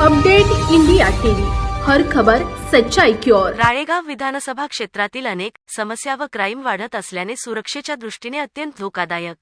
Update India TV. हर खबर सच्चाई की ओर. राळेगाव विधानसभा क्षेत्रातील अनेक समस्या व क्राईम वाढत असल्याने सुरक्षेच्या दृष्टीने अत्यंत धोकादायक.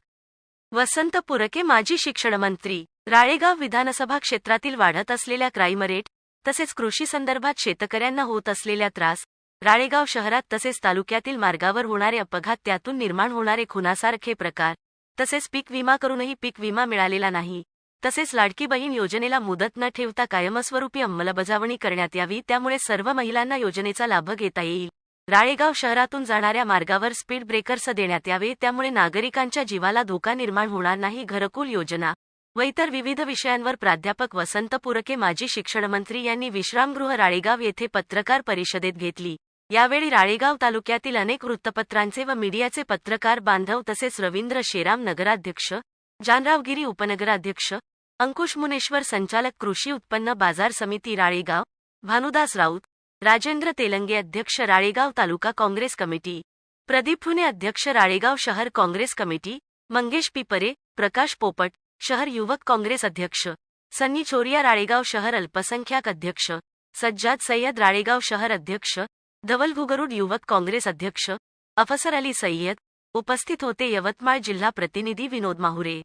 वसंत पुरके माजी शिक्षण मंत्री. राळेगाव विधानसभा क्षेत्रातील वाढत असलेल्या क्राईम रेट तसेच कृषी संदर्भात शेतकऱ्यांना होत असलेल्या त्रास राळेगाव शहरात तसेच तालुक्यातील मार्गावर होणारे अपघात त्यातून निर्माण होणारे खुनासारखे प्रकार तसेच पीक विमा करूनही पीक विमा मिळालेला नाही. तसेच लाडकी बहीण योजनेला मुदत न ठेवता कायमस्वरूपी अंमलबजावणी करण्यात यावी त्यामुळे सर्व महिलांना योजनेचा लाभ घेता येईल. राळेगाव शहरातून जाणाऱ्या मार्गावर स्पीड ब्रेकर्स देण्यात यावे त्यामुळे नागरिकांच्या जीवाला धोका निर्माण होणार नाही. घरकुल योजना. व इतर विविध विषयांवर प्राध्यापक वसंत पुरके माजी शिक्षणमंत्री यांनी विश्रामगृह राळेगाव येथे पत्रकार परिषदेत घेतली. यावेळी राळेगाव तालुक्यातील अनेक वृत्तपत्रांचे व मीडियाचे पत्रकार बांधव तसेच रवींद्र शेराम नगराध्यक्ष जानरावगिरी उपनगराध्यक्ष अंकुश मुनेश्वर संचालक कृषी उत्पन्न बाज़ार समिती राळेगाव, भानुदास राऊत, राजेंद्र तेलंगे अध्यक्ष राळेगाव तालुका काँग्रेस कमिटी, प्रदीप हुने अध्यक्ष राळेगाव शहर काँग्रेस कमिटी, मंगेश पिपरे, प्रकाश पोपट, शहर युवक काँग्रेस अध्यक्ष, सन्नी चोरिया राळेगाव शहर अल्पसंख्याक अध्यक्ष, सज्जाद सय्यद राळेगाव शहर अध्यक्ष, धवल घुगरुड युवक काँग्रेस अध्यक्ष, अफसर अली सय्यद, उपस्थित होते यवतमाळ जिल्हा प्रतिनिधी विनोद माहुरे.